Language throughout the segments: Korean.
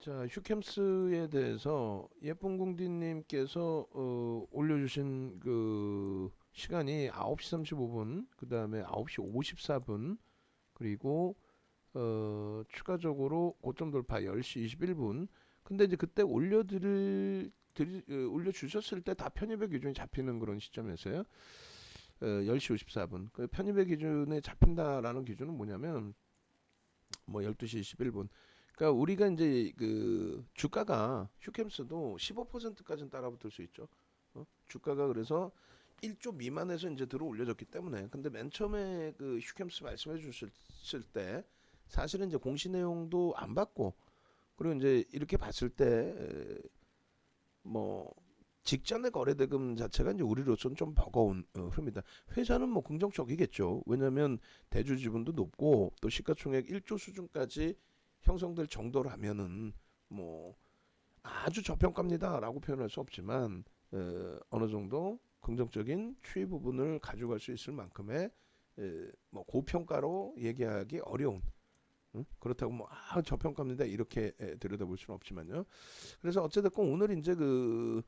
자, 휴캠스에 대해서 예쁜 궁디님께서 어, 올려주신 그 시간이 9시 35분, 그 다음에 9시 54분, 그리고 어, 추가적으로 고점 돌파 10시 21분. 근데 이제 그때 올려드릴 드리, 어, 올려주셨을 때 다 편입의 기준이 잡히는 그런 시점에서요. 어, 10시 54분. 그 편입의 기준에 잡힌다라는 기준은 뭐냐면 뭐 12시 21분. 그러니까 우리가 이제 그 주가가 휴캠스도 15%까지는 따라붙을 수 있죠. 어? 주가가 그래서 1조 미만에서 이제 들어 올려졌기 때문에 근데 맨 처음에 그 휴캠스 말씀해 주셨을 때 사실은 이제 공시 내용도 안 받고 그리고 이제 이렇게 봤을 때 뭐 직전의 거래 대금 자체가 이제 우리로서는 좀 버거운 어, 흐름이다. 회사는 뭐 긍정적이겠죠. 왜냐하면 대주 지분도 높고 또 시가총액 1조 수준까지 형성될 정도라면은 뭐 아주 저평가입니다라고 표현할 수 없지만 어, 어느 정도 긍정적인 추이 부분을 가져갈 수 있을 만큼의 에, 뭐 고평가로 얘기하기 어려운 응? 그렇다고 뭐 아 저평가입니다 이렇게 에, 들여다볼 수는 없지만요. 그래서 어쨌든 오늘 이제 그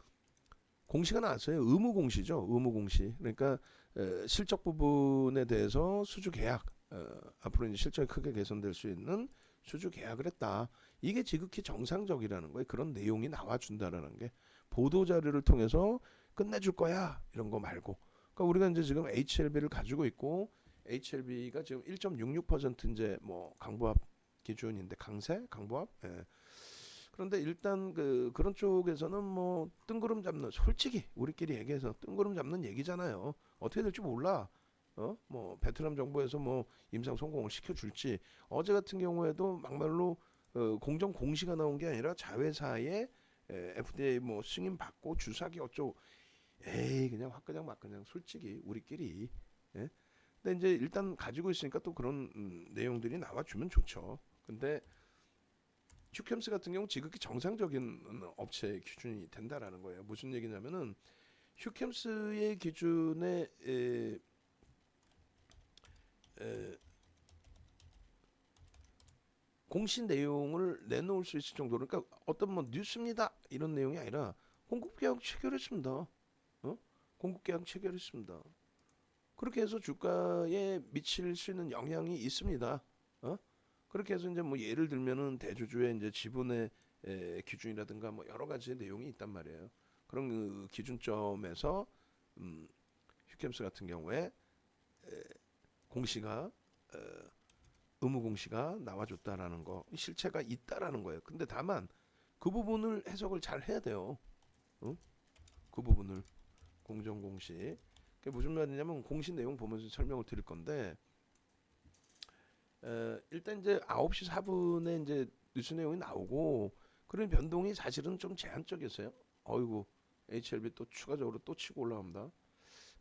공시가 나왔어요. 의무 공시죠. 의무 공시. 그러니까 에, 실적 부분에 대해서 수주 계약 어, 앞으로 이제 실적이 크게 개선될 수 있는 수주 계약을 했다. 이게 지극히 정상적이라는 거예요. 그런 내용이 나와준다라는 게 보도 자료를 통해서 끝내줄 거야 이런 거 말고. 그러니까 우리가 이제 지금 HLB를 가지고 있고 HLB가 지금 1.66% 이제 뭐 강보합 기준인데 강세 강보합. 예. 그런데 일단 그 그런 쪽에서는 뭐 뜬구름 잡는 솔직히 우리끼리 얘기해서 뜬구름 잡는 얘기잖아요. 어떻게 될지 몰라. 어? 뭐 베트남 정부에서 뭐 임상 성공을 시켜줄지 어제 같은 경우에도 막말로 어, 공정 공시가 나온 게 아니라 자회사에 에, FDA 뭐 승인 받고 주사기 어쩌고 에이 그냥 확 그냥 막 그냥 솔직히 우리끼리 예? 근데 이제 일단 가지고 있으니까 또 그런 음, 내용들이 나와주면 좋죠 근데 휴캠스 같은 경우 지극히 정상적인 업체 기준이 된다라는 거예요 무슨 얘기냐면은 휴캠스의 기준에 에, 에, 공시 내용을 내놓을 수 있을 정도로 그러니까 어떤 뭐 뉴스입니다 이런 내용이 아니라 공급 계약 체결했습니다. 어? 공급 계약 체결했습니다. 그렇게 해서 주가에 미칠 수 있는 영향이 있습니다. 어? 그렇게 해서 이제 뭐 예를 들면은 대주주의 이제 지분의 에, 기준이라든가 뭐 여러 가지 내용이 있단 말이에요. 그런 그 기준점에서 음, 휴캠스 같은 경우에 에, 공시가 어, 의무 공시가 나와줬다라는 거 실체가 있다라는 거예요. 근데 다만 그 부분을 해석을 잘 해야 돼요. 어? 그 부분을 공정 공시. 그게 무슨 말이냐면 공시 내용 보면서 설명을 드릴 건데 에, 일단 이제 9시 4분에 이제 뉴스 내용이 나오고 그런 변동이 사실은 좀 제한적이었어요. 어이구 HLB 또 추가적으로 또 치고 올라갑니다.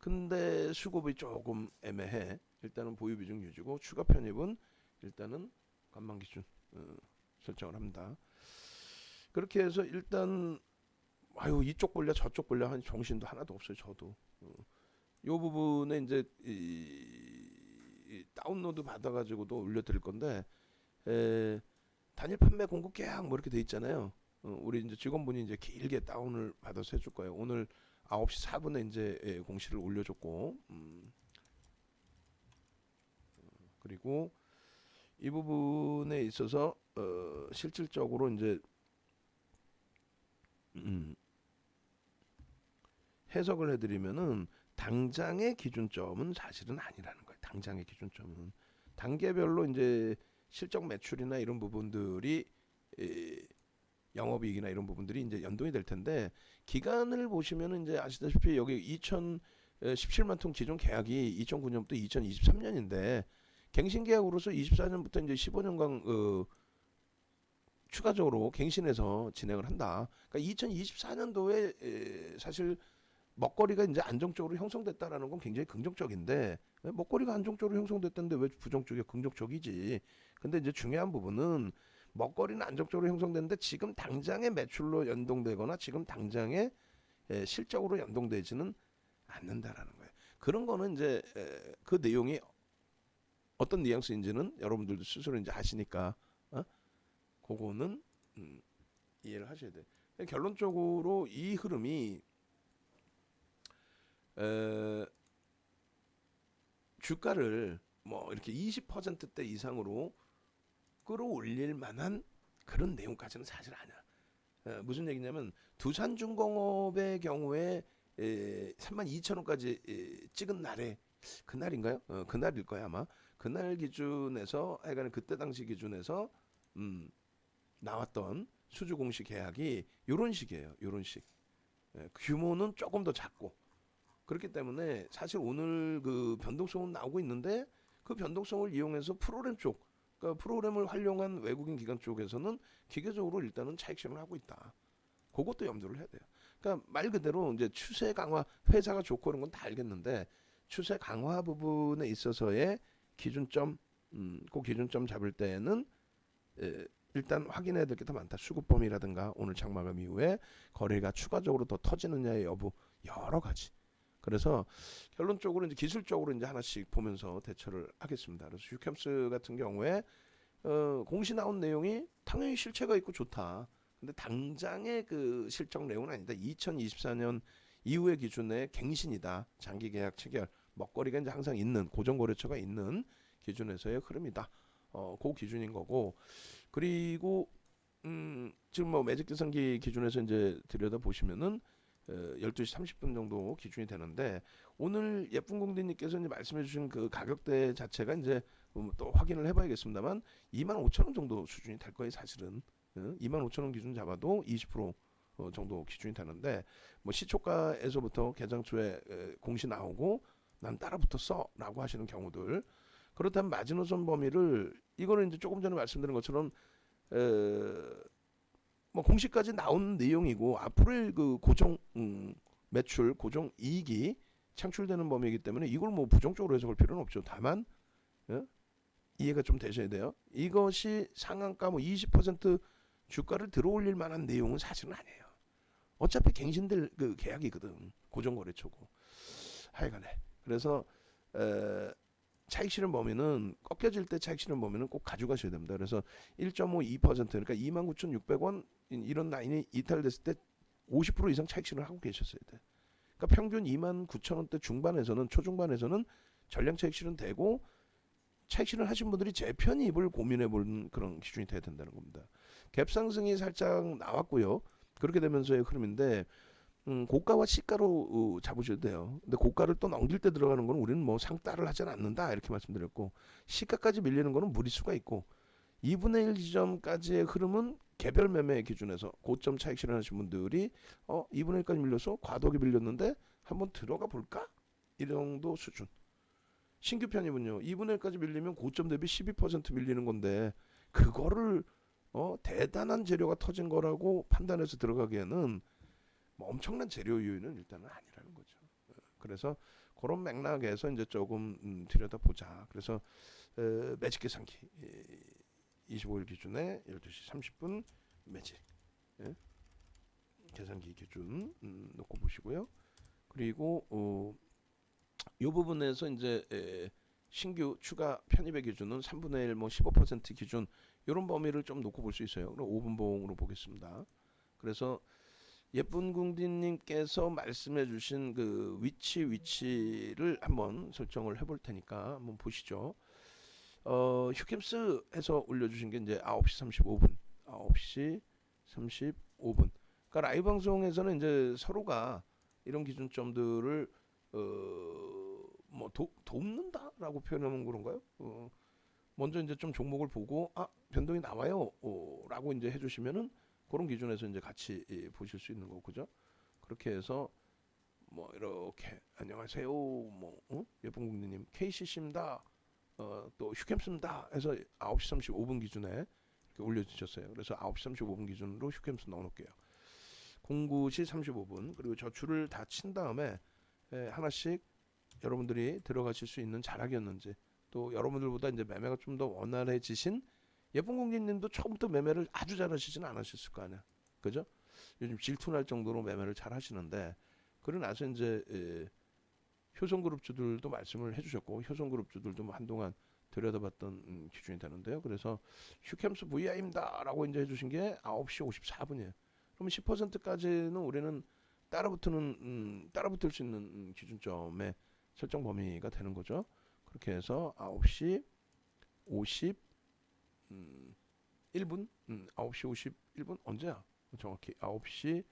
근데 수급이 조금 애매해. 일단은 보유 비중 유지고 추가 편입은 일단은 관망 기준 어, 설정을 합니다. 그렇게 해서 일단 아유 이쪽 볼려 저쪽 볼려 한 정신도 하나도 없어요 저도. 어. 요 부분에 이제 이, 이 다운로드 받아가지고도 올려드릴 건데 에, 단일 판매 공급 계약 뭐 이렇게 돼 있잖아요. 어, 우리 이제 직원분이 이제 길게 다운을 받아서 해줄 거예요. 오늘 9시 4분에 이제 예, 공시를 올려줬고, 음, 어, 그리고 이 부분에 있어서 어, 실질적으로 이제 음, 해석을 해드리면은 당장의 기준점은 사실은 아니라는 거예요. 당장의 기준점은. 단계별로 이제 실적 매출이나 이런 부분들이 에, 영업이익이나 이런 부분들이 이제 연동이 될 텐데 기간을 보시면은 이제 아시다시피 여기 2017만 톤 기존 계약이 2009년부터 2023년인데 갱신 계약으로서 24년부터 이제 15년간 어, 추가적으로 갱신해서 진행을 한다. 그러니까 2024년도에 에, 사실 먹거리가 이제 안정적으로 형성됐다라는 건 굉장히 긍정적인데 왜 먹거리가 안정적으로 형성됐다는데 왜 부정적이야? 긍정적이지. 근데 이제 중요한 부분은 먹거리는 안정적으로 형성됐는데 지금 당장의 매출로 연동되거나 지금 당장의 에, 실적으로 연동되지는 않는다라는 거예요. 그런 거는 이제 에, 그 내용이 어떤 뉘앙스인지는 여러분들도 스스로 이제 아시니까 어? 그거는 음, 이해를 하셔야 돼. 결론적으로 이 흐름이 에, 주가를 뭐 이렇게 20%대 이상으로 끌어올릴 만한 그런 내용까지는 사실 아니야. 에, 무슨 얘기냐면 두산중공업의 경우에 에, 3만 2천 원까지 에, 찍은 날에 그날인가요? 어, 그날일 거야 아마. 그날 기준에서 하여간 그때 당시 기준에서 음, 나왔던 수주 공시 계약이 요런 식이에요. 요런 식. 예, 규모는 조금 더 작고 그렇기 때문에 사실 오늘 그 변동성은 나오고 있는데 그 변동성을 이용해서 프로그램 쪽 그러니까 프로그램을 활용한 외국인 기관 쪽에서는 기계적으로 일단은 차익 실현을 하고 있다. 그것도 염두를 해야 돼요. 그러니까 말 그대로 이제 추세 강화 회사가 좋고 그런 건 다 알겠는데 추세 강화 부분에 있어서의 기준점 음, 그 기준점 잡을 때에는 에, 일단 확인해야 될 게 더 많다. 수급 범위라든가 오늘 장마감 이후에 거래가 추가적으로 더 터지느냐의 여부 여러 가지. 그래서 결론적으로 이제 기술적으로 이제 하나씩 보면서 대처를 하겠습니다. 그래서 유캠스 같은 경우에 어, 공시 나온 내용이 당연히 실체가 있고 좋다. 근데 당장의 그 실적 내용은 아니다. 2024년 이후의 기준의 갱신이다. 장기 계약 체결 먹거리가 이제 항상 있는 고정 거래처가 있는 기준에서의 흐름이다. 어, 그 기준인 거고 그리고 음, 지금 뭐 매직 계산기 기준에서 이제 들여다 보시면은 어, 12시 30분 정도 기준이 되는데 오늘 예쁜 공대님께서 이제 말씀해 주신 그 가격대 자체가 이제 음, 또 확인을 해 봐야겠습니다만 2만 5천 원 정도 수준이 될 거예요 사실은. 어, 2만 5천 원 기준 잡아도 20% 어, 정도 기준이 되는데 뭐 시초가에서부터 개장 초에 에, 공시 나오고 난 따라 붙었어라고 하시는 경우들. 그렇다면 마지노선 범위를 이거는 이제 조금 전에 말씀드린 것처럼 에, 뭐 공시까지 나온 내용이고 앞으로의 그 고정 음, 매출 고정 이익이 창출되는 범위이기 때문에 이걸 뭐 부정적으로 해석할 필요는 없죠. 다만 예? 이해가 좀 되셔야 돼요. 이것이 상한가 뭐 20% 주가를 들어올릴 만한 내용은 사실은 아니에요. 어차피 갱신될 그 계약이거든. 고정 거래처고. 하여간에 그래서 에, 차익 실현 범위는 꺾여질 때 차익 실현 범위는 꼭 가져가셔야 됩니다. 그래서 1.52% 그러니까 29,600원 이런 라인이 이탈됐을 때 50% 이상 차익 실현을 하고 계셨어야 돼. 그러니까 평균 29,000원대 중반에서는 초중반에서는 전량 차익 실현 되고 차익 실현 하신 분들이 재편입을 고민해 보는 그런 기준이 돼야 된다는 겁니다. 갭 상승이 살짝 나왔고요. 그렇게 되면서의 흐름인데 음, 고가와 시가로 어, 잡으셔도 돼요. 근데 고가를 또 넘길 때 들어가는 건 우리는 뭐 상따를 하지는 않는다 이렇게 말씀드렸고 시가까지 밀리는 거는 무리수가 있고 2분의 1 지점까지의 흐름은 개별 매매 기준에서 고점 차익 실현하신 분들이 어 2분의 1까지 밀려서 과도하게 밀렸는데 한번 들어가 볼까? 이 정도 수준. 신규 편입은요 2분의 1까지 밀리면 고점 대비 12% 밀리는 건데 그거를 어 대단한 재료가 터진 거라고 판단해서 들어가기에는 뭐 엄청난 재료 요인은 일단은 아니라는 거죠. 어, 그래서 그런 맥락에서 이제 조금 음, 들여다 보자. 그래서 어, 매직 계산기 예, 25일 기준에 12시 30분 매직 예? 계산기 기준 음, 놓고 보시고요. 그리고 어, 이 부분에서 이제 에, 신규 추가 편입의 기준은 3분의 1, 뭐 15% 기준 이런 범위를 좀 놓고 볼 수 있어요. 그럼 5분봉으로 보겠습니다. 그래서 예쁜 궁디님께서 말씀해 주신 그 위치 위치를 한번 설정을 해볼 테니까 한번 보시죠. 어, 휴캠스 해서 올려주신 게 이제 9시 35분, 9시 35분. 그러니까 라이브 방송에서는 이제 서로가 이런 기준점들을 어뭐 돕는다라고 표현하면 그런가요? 어, 먼저 이제 좀 종목을 보고 아 변동이 나와요라고 이제 해주시면은 그런 기준에서 이제 같이 예, 보실 수 있는 거고 그죠? 그렇게 해서 뭐 이렇게 안녕하세요 뭐 어? 예쁜 국민님 KCC입니다. 어, 또 휴캠스입니다. 해서 9시 35분 기준에 이렇게 올려주셨어요. 그래서 9시 35분 기준으로 휴캠스 넣어놓을게요. 09시 35분. 그리고 저 줄을 다 친 다음에 예, 하나씩 여러분들이 들어가실 수 있는 자락이었는지 또 여러분들보다 이제 매매가 좀 더 원활해지신 예쁜 공주님도 처음부터 매매를 아주 잘하시지는 않으셨을 거 아니야, 그죠? 요즘 질투날 정도로 매매를 잘 하시는데 그러고 나서 이제 에, 효성그룹주들도 말씀을 해주셨고 효성그룹주들도 뭐 한동안 들여다봤던 음, 기준이 되는데요. 그래서 슈캠스 VI입니다라고 이제 해주신 게 9시 54분이에요. 그러면 10%까지는 우리는 따라붙는 음, 따라붙을 수 있는 음, 기준점의 설정 범위가 되는 거죠. 그렇게 해서 9시 50 음, 1분 음, 9시 51분 언제야? 정확히 9시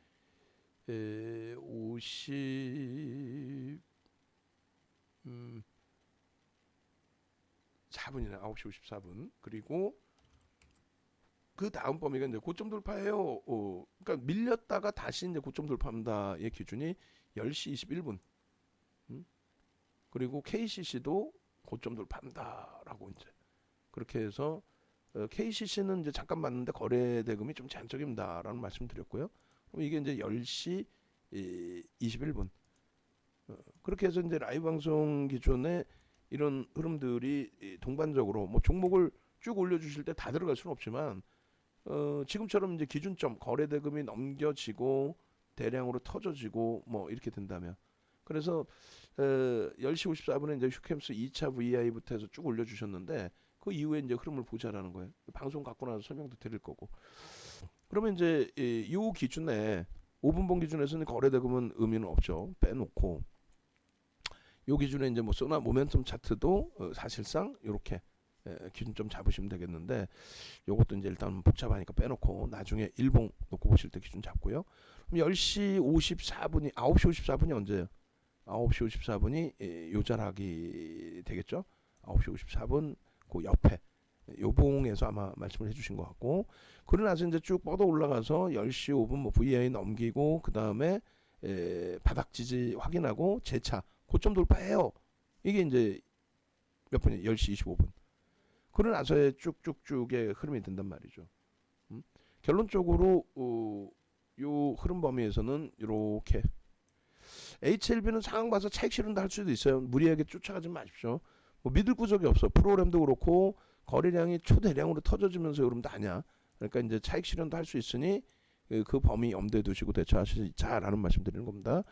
에, 50 음, 4분이네. 9시 54분. 그리고 그 다음 범위가 이제 고점 돌파예요. 어, 그러니까 밀렸다가 다시 이제 고점 돌파합니다의 기준이 10시 21분. 음? 그리고 KCC도 고점 돌파한다라고 이제 그렇게 해서 어, KCC는 이제 잠깐 봤는데 거래 대금이 좀 제한적입니다라는 말씀드렸고요. 그럼 이게 이제 10시 이, 21분. 어, 그렇게 해서 이제 라이브 방송 기준에 이런 흐름들이 이 동반적으로 뭐 종목을 쭉 올려주실 때 다 들어갈 수는 없지만 어, 지금처럼 이제 기준점 거래 대금이 넘겨지고 대량으로 터져지고 뭐 이렇게 된다면 그래서 어, 10시 54분에 이제 휴캠스 2차 VI부터 해서 쭉 올려주셨는데 그 이후에 이제 흐름을 보자라는 거예요. 방송 갖고 나서 설명도 드릴 거고. 그러면 이제 이, 이 기준에 5분봉 기준에서는 거래 대금은 의미는 없죠. 빼놓고 요 기준에 이제 뭐 소나 모멘텀 차트도 어, 사실상 이렇게 기준점 잡으시면 되겠는데 요것도 이제 일단 복잡하니까 빼놓고 나중에 일봉 놓고 보실 때 기준 잡고요. 그럼 10시 54분이 9시 54분이 언제예요? 9시 54분이 요자락이 되겠죠? 9시 54분 그 옆에 요봉에서 아마 말씀을 해주신 것 같고 그러고 나서 이제 쭉 뻗어 올라가서 10시 5분 뭐 VI 넘기고 그 다음에 바닥 지지 확인하고 재차 고점 돌파해요. 이게 이제 몇 분이에요? 10시 25분. 그러고 나서의 쭉쭉쭉의 흐름이 된단 말이죠. 음? 결론적으로 어, 요 흐름 범위에서는 이렇게 HLB는 상황 봐서 차익 실현도 할 수도 있어요. 무리하게 쫓아가지 마십시오. 뭐 믿을 구석이 없어. 프로그램도 그렇고 거래량이 초대량으로 터져지면서 흐름도 아니야. 그러니까 이제 차익 실현도 할 수 있으니 그, 그 범위 염두에 두시고 대처하시자라는 말씀 드리는 겁니다.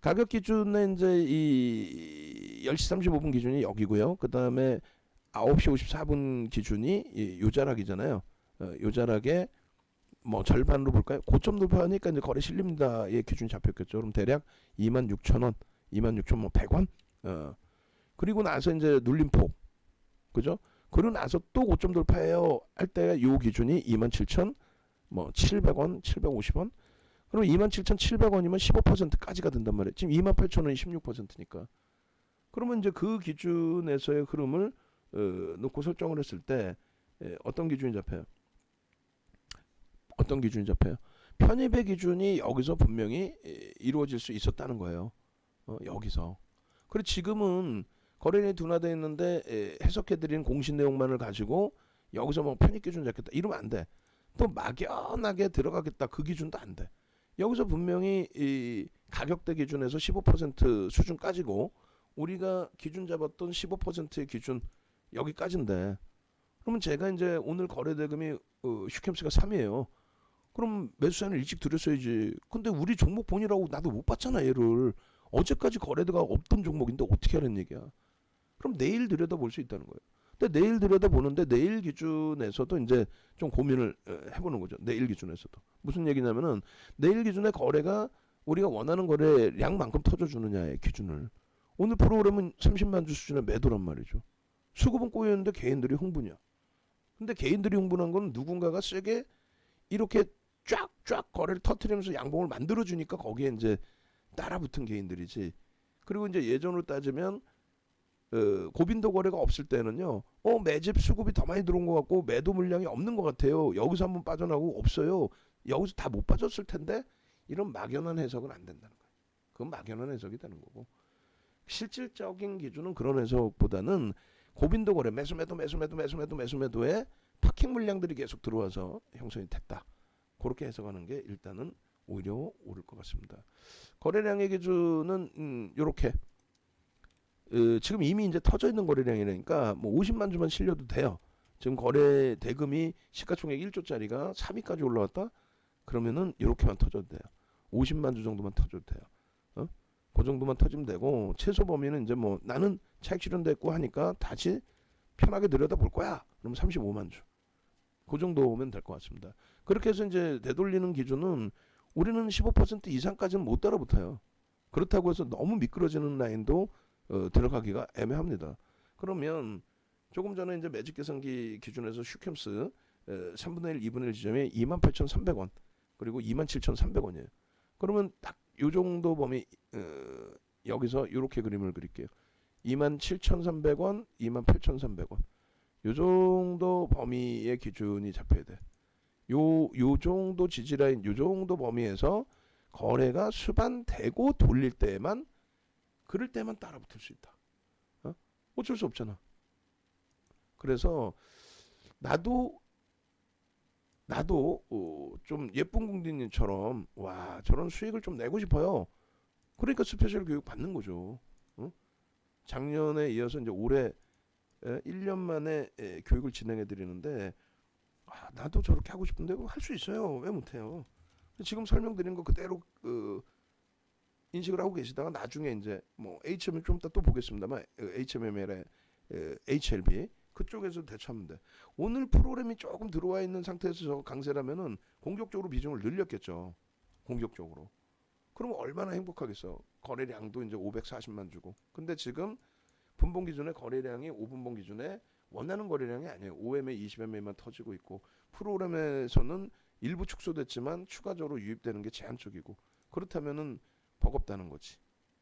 가격 기준에 이제 이 10시 35분 기준이 여기고요. 그 다음에 9시 54분 기준이 이 요자락이잖아요. 어, 요자락에 뭐 절반으로 볼까요? 고점 돌파하니까 이제 거래 실립니다의 기준이 잡혔겠죠. 그럼 대략 2만 6천 원, 2만 6천 뭐 100원. 어. 그리고 나서 이제 눌림폭, 그죠? 그러고 나서 또 고점 돌파해요 할 때 요 기준이 2만 7천 뭐 700원, 750원. 그럼 27,700원이면 15%까지가 된단 말이에요. 지금 28,000원이 16%니까. 그러면 이제 그 기준에서의 흐름을 어, 놓고 설정을 했을 때 에, 어떤 기준이 잡혀요? 어떤 기준이 잡혀요? 편입의 기준이 여기서 분명히 에, 이루어질 수 있었다는 거예요. 어, 여기서. 그리고 지금은 거래량이 둔화되어 있는데 에, 해석해드리는 공신 내용만을 가지고 여기서 뭐 편입 기준 잡겠다 이러면 안 돼. 또 막연하게 들어가겠다 그 기준도 안 돼. 여기서 분명히 이 가격대 기준에서 15% 수준까지고 우리가 기준 잡았던 15%의 기준 여기까지인데 그러면 제가 이제 오늘 거래 대금이 어, 슈캠스가 3이에요. 그럼 매수세는 일찍 드렸어야지. 근데 우리 종목 본이라고 나도 못 봤잖아 얘를. 어제까지 거래대가 없던 종목인데 어떻게 하는 얘기야. 그럼 내일 들여다볼 수 있다는 거예요. 근데 내일 들여다보는데 내일 기준에서도 이제 좀 고민을 어, 해보는 거죠. 내일 기준에서도. 무슨 얘기냐면은 내일 기준의 거래가 우리가 원하는 거래량만큼 터져주느냐의 기준을. 오늘 프로그램은 30만 주 수준의 매도란 말이죠. 수급은 꼬였는데 개인들이 흥분이야. 근데 개인들이 흥분한 건 누군가가 세게 이렇게 쫙쫙 거래를 터트리면서 양봉을 만들어 주니까 거기에 이제 따라붙은 개인들이지. 그리고 이제 예전으로 따지면 어, 고빈도 거래가 없을 때는요. 어 매집 수급이 더 많이 들어온 것 같고 매도 물량이 없는 것 같아요. 여기서 한번 빠져나오고 없어요. 여기서 다 못 빠졌을 텐데 이런 막연한 해석은 안 된다는 거예요. 그건 막연한 해석이 되는 거고 실질적인 기준은 그런 해석보다는 고빈도 거래 매수 매도 매수 매도 매수 매도 매수 매도에 파킹 물량들이 계속 들어와서 형성이 됐다. 그렇게 해석하는 게 일단은 오히려 오를 것 같습니다. 거래량의 기준은 음, 이렇게 어, 지금 이미 이제 터져 있는 거래량이니까 뭐 50만 주만 실려도 돼요. 지금 거래 대금이 시가총액 1조짜리가 3위까지 올라왔다. 그러면은 이렇게만 터져도 돼요. 50만 주 정도만 터져도 돼요. 어? 그 정도만 터지면 되고 최소 범위는 이제 뭐 나는 차익 실현됐고 하니까 다시 편하게 들여다 볼 거야. 그러면 35만 주. 그 정도면 될 것 같습니다. 그렇게 해서 이제 되돌리는 기준은 우리는 15% 이상까지는 못 따라붙어요. 그렇다고 해서 너무 미끄러지는 라인도 어, 들어가기가 애매합니다. 그러면 조금 전에 이제 매직 계산기 기준에서 슈캠스 에, 3분의 1, 2분의 1 지점에 28,300원 그리고 27,300원이에요. 그러면 딱 요 정도 범위 어, 여기서 이렇게 그림을 그릴게요. 27,300원, 28,300원. 요 정도 범위의 기준이 잡혀야 돼. 요, 요 정도 지지라인, 요 정도 범위에서 거래가 수반되고 돌릴 때만, 그럴 때만 따라붙을 수 있다. 어? 어쩔 수 없잖아. 그래서, 나도, 나도, 어, 좀 예쁜 궁디님처럼, 와, 저런 수익을 좀 내고 싶어요. 그러니까 스페셜 교육 받는 거죠. 어? 작년에 이어서 이제 올해 에, 1년 만에 에, 교육을 진행해 드리는데 아, 나도 저렇게 하고 싶은데 할 수 있어요. 왜 못해요? 지금 설명드린 거 그대로 그 인식을 하고 계시다가 나중에 이제 뭐 HM 좀 이따 또 보겠습니다만 HMML의 HLB 그쪽에서 대처하면 돼. 오늘 프로그램이 조금 들어와 있는 상태에서 저 강세라면은 공격적으로 비중을 늘렸겠죠. 공격적으로. 그러면 얼마나 행복하겠어. 거래량도 이제 540만 주고. 근데 지금 분봉 기준에 거래량이 5분봉 기준에 원하는 거래량이 아니에요. 5MA, 20MA만 터지고 있고 프로그램에서는 일부 축소됐지만 추가적으로 유입되는 게 제한적이고 그렇다면은 버겁다는 거지.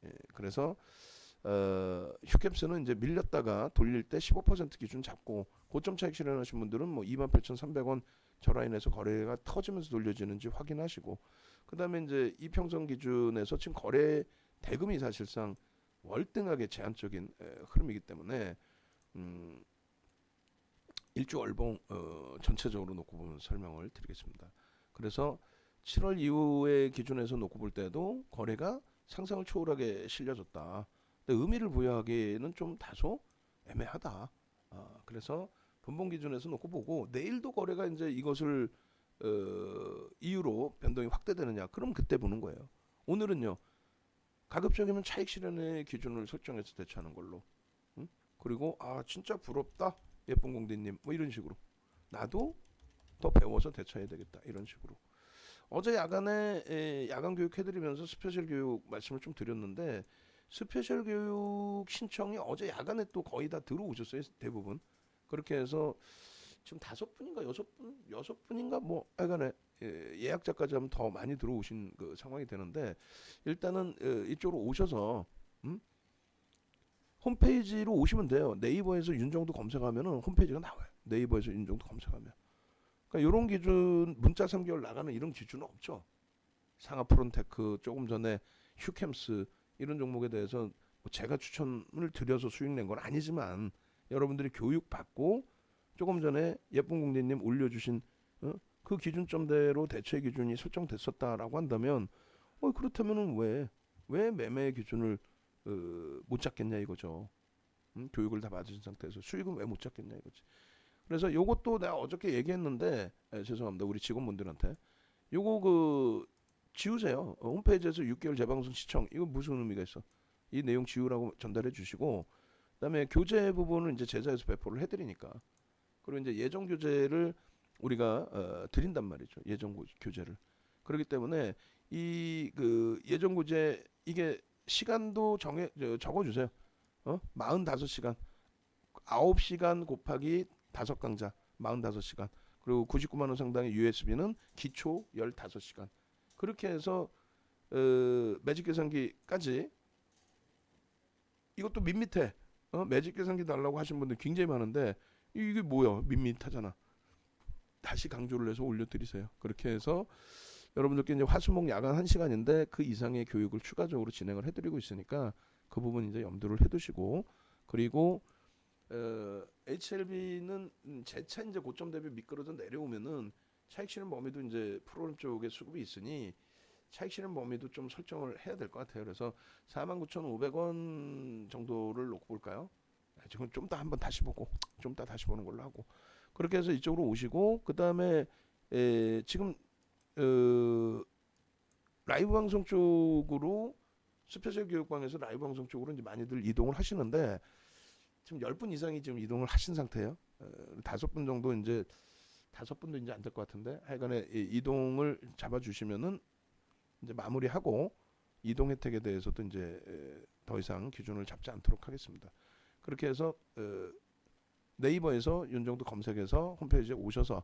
예, 그래서 어, 휴캡스는 이제 밀렸다가 돌릴 때 15% 기준 잡고 고점 차익 실현하신 분들은 뭐 28,300원 저 라인에서 거래가 터지면서 돌려지는지 확인하시고 그다음에 이제 이평선 기준에서 지금 거래 대금이 사실상 월등하게 제한적인 에, 흐름이기 때문에 음, 일주 월봉 어, 전체적으로 놓고 보면 설명을 드리겠습니다. 그래서 7월 이후의 기준에서 놓고 볼 때도 거래가 상상을 초월하게 실려졌다. 근데 의미를 부여하기에는 좀 다소 애매하다. 아, 그래서 분봉 기준에서 놓고 보고 내일도 거래가 이제 이것을 어, 이유로 변동이 확대되느냐? 그럼 그때 보는 거예요. 오늘은요. 가급적이면 차익 실현의 기준을 설정해서 대처하는 걸로. 응? 그리고 아 진짜 부럽다 예쁜 공대님 뭐 이런 식으로 나도 더 배워서 대처해야 되겠다 이런 식으로. 어제 야간에 에, 야간 교육 해드리면서 스페셜 교육 말씀을 좀 드렸는데 스페셜 교육 신청이 어제 야간에 또 거의 다 들어오셨어요 대부분. 그렇게 해서 지금 다섯 분인가 여섯 분 여섯 분인가 뭐 하여간에 예, 예약자까지 하면 더 많이 들어오신 그 상황이 되는데 일단은 어, 이쪽으로 오셔서 음? 홈페이지로 오시면 돼요. 네이버에서 윤정도 검색하면은 홈페이지가 나와요. 네이버에서 윤정도 검색하면 그러니까 이런 기준 문자 3개월 나가는 이런 기준은 없죠 상하 프론테크 조금 전에 휴캠스 이런 종목에 대해서 뭐 제가 추천을 드려서 수익 낸 건 아니지만 여러분들이 교육 받고 조금 전에 예쁜 공대님 올려주신 어? 그 기준점대로 대체 기준이 설정됐었다라고 한다면 어 그렇다면은 왜 왜 매매 기준을 어, 못 잡겠냐 이거죠. 음? 교육을 다 받으신 상태에서 수익은 왜 못 잡겠냐 이거지. 그래서 요것도 내가 어저께 얘기했는데 에, 죄송합니다 우리 직원분들한테 요거 그 지우세요. 어, 홈페이지에서 6개월 재방송 시청 이거 무슨 의미가 있어? 이 내용 지우라고 전달해 주시고 그다음에 교재 부분은 이제 제자에서 배포를 해드리니까 그리고 이제 예정 교재를 우리가 어, 드린단 말이죠. 예정 고- 교재를 그렇기 때문에 이 그 예정 교재 이게 시간도 정해 저, 적어주세요. 어? 45시간 9시간 곱하기 5 강좌 45시간 그리고 99만 원 상당의 USB는 기초 15시간 그렇게 해서 어, 매직 계산기까지 이것도 밋밋해. 어? 매직 계산기 달라고 하신 분들 굉장히 많은데 이게 뭐야? 밋밋하잖아. 다시 강조를 해서 올려드리세요. 그렇게 해서 여러분들께 이제 화수목 야간 한 시간인데 그 이상의 교육을 추가적으로 진행을 해드리고 있으니까 그 부분 이제 염두를 해두시고 그리고 어, HLB는 재차 이제 고점 대비 미끄러져 내려오면은 차익 실현 범위도 이제 프로그램 쪽에 수급이 있으니 차익 실현 범위도 좀 설정을 해야 될 것 같아요. 그래서 49,500원 정도를 놓고 볼까요? 네, 지금 좀 더 한번 다시 보고 좀 더 다시 보는 걸로 하고 그렇게 해서 이쪽으로 오시고 그 다음에 지금 어, 라이브 방송 쪽으로 스페셜 교육방에서 라이브 방송 쪽으로 이제 많이들 이동을 하시는데 지금 10분 이상이 지금 이동을 하신 상태예요. 어, 다섯 분 정도 이제 다섯 분도 이제 안 될 것 같은데 하여간에 이 이동을 잡아 주시면은 이제 마무리하고 이동 혜택에 대해서도 이제 에, 더 이상 기준을 잡지 않도록 하겠습니다. 그렇게 해서 어, 네이버에서 윤정도 검색해서 홈페이지에 오셔서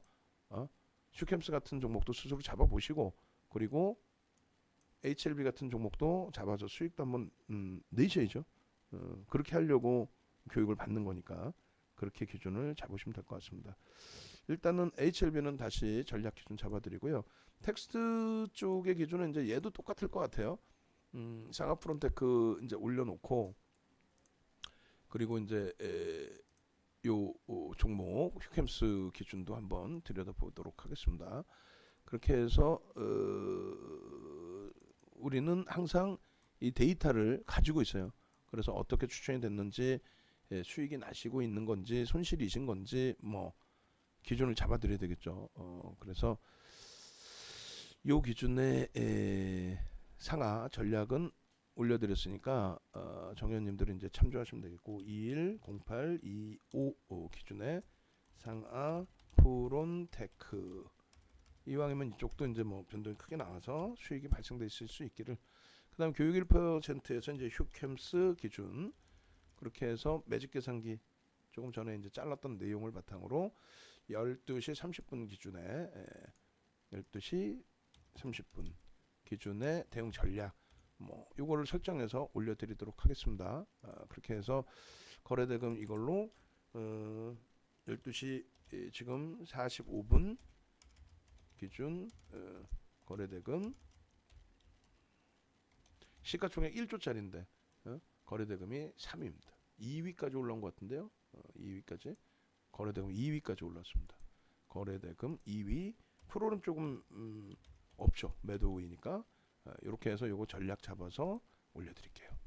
어, 슈캠스 같은 종목도 스스로 잡아 보시고 그리고 HLB 같은 종목도 잡아서 수익도 한번 음, 내셔야죠. 어, 그렇게 하려고 교육을 받는 거니까 그렇게 기준을 잡으시면 될 것 같습니다. 일단은 HLB는 다시 전략 기준 잡아드리고요. 텍스트 쪽의 기준은 이제 얘도 똑같을 것 같아요. 음, 상하 프론테크 이제 올려놓고 그리고 이제 에, 요 어, 종목 휴캠스 기준도 한번 들여다보도록 하겠습니다. 그렇게 해서 어, 우리는 항상 이 데이터를 가지고 있어요. 그래서 어떻게 추천이 됐는지 예, 수익이 나시고 있는 건지 손실이신 건지 뭐 기준을 잡아드려야 되겠죠. 어, 그래서 요 기준의 에, 상하 전략은 올려드렸으니까 어, 정현님들은 이제 참조하시면 되겠고 21, 08, 25 어, 기준의 상하 프론테크. 이왕이면 이쪽도 이제 뭐 변동이 크게 나와서 수익이 발생될 수 있기를. 그다음 교육 1%에서 이제 휴캠스 기준 그렇게 해서 매직 계산기 조금 전에 이제 잘랐던 내용을 바탕으로 12시 30분 기준에 에, 12시 30분 기준의 대응 전략 뭐 요거를 설정해서 올려드리도록 하겠습니다. 아, 그렇게 해서 거래대금 이걸로 어, 12시 에, 지금 45분 기준 어, 거래대금 시가총액 1조짜리인데 어? 거래대금이 3위입니다. 2위까지 올라온 것 같은데요. 어, 2위까지 거래대금 2위까지 올랐습니다. 거래대금 2위 프로는 조금 음, 없죠. 매도이니까 이렇게 해서 요거 전략 잡아서 올려드릴게요.